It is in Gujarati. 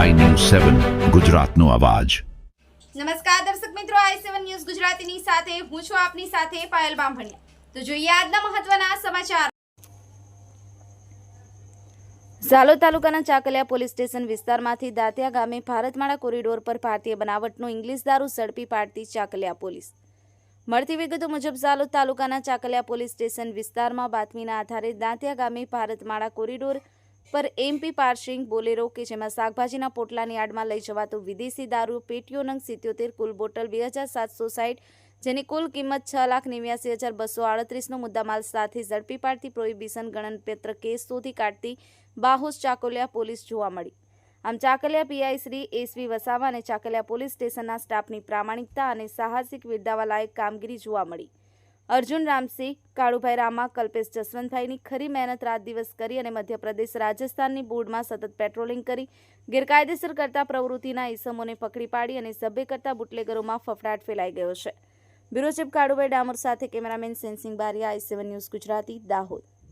સેવન, ગુજરાતનો અવાજ. નમસ્કાર દર્શક મિત્રો, આઈ સેવન ન્યૂઝ ગુજરાતીની સાથે હું છું આપની સાથે પાયલ બામભણિયા. તો જોઈએ આજના મહત્વના સમાચાર. ઝાલોદ તાલુકાના ચાકલિયા પોલીસ સ્ટેશન વિસ્તારમાંથી દાંતિયા ગામે ભારતમાળા કોરિડોર પર ભારતીય બનાવટનો ઇંગ્લિશ દારૂ ઝડપી પાડતી ચાકલિયા પોલીસ. મળતી વિગતો મુજબ, ઝાલોદ તાલુકાના ચાકલિયા પોલીસ સ્ટેશન વિસ્તારમાં બાતમીના આધારે દાંતિયા ગામે ભારતમાળા કોરિડોર પર એમપી પાર્સિંગ બોલેરો કે જેમાં શાકભાજીના પોટલાની આડમાં લઈ જવાતો વિદેશી દારૂ, પેટીઓ નંગ સિત્યોતેર, કુલ બોટલ બે હજાર સાતસો સાઠ જેની કુલ કિંમત છ લાખ નેવ્યાસી હજાર બસો આડત્રીસનો મુદ્દામાલ સાથે ઝડપી પાડતી પ્રોહિબિશન ગણનપત્ર કેસ શોધી કાઢતી બાહુસ ચાકોલિયા પોલીસ જોવા મળી. આમ ચાકલિયા પીઆઈ શ્રી એસવી વસાવા અને ચાકલિયા પોલીસ સ્ટેશનના સ્ટાફની પ્રામાણિકતા અને સાહસિક વિરદાવા લાયક કામગીરી જોવા મળી. અર્જુન રામસિંહ, કાળુભાઈ રામા, કલ્પેશ જસવંતભાઈની ખરી મહેનત રાત દિવસ કરી અને મધ્યપ્રદેશ રાજસ્થાનની બોર્ડમાં સતત પેટ્રોલિંગ કરી. ગેરકાયદેસર કરતા પ્રવૃત્તિના ઈસમોને પકડી પાડી અને સભ્ય કરતા બુટલેગરોમાં ફફડાટ ફેલાઈ ગયો છે. બ્યુરો ચીફ કાળુભાઈ ડામોર સાથે cameraman Sensing Bariya, I seven news Gujarati, Dahod.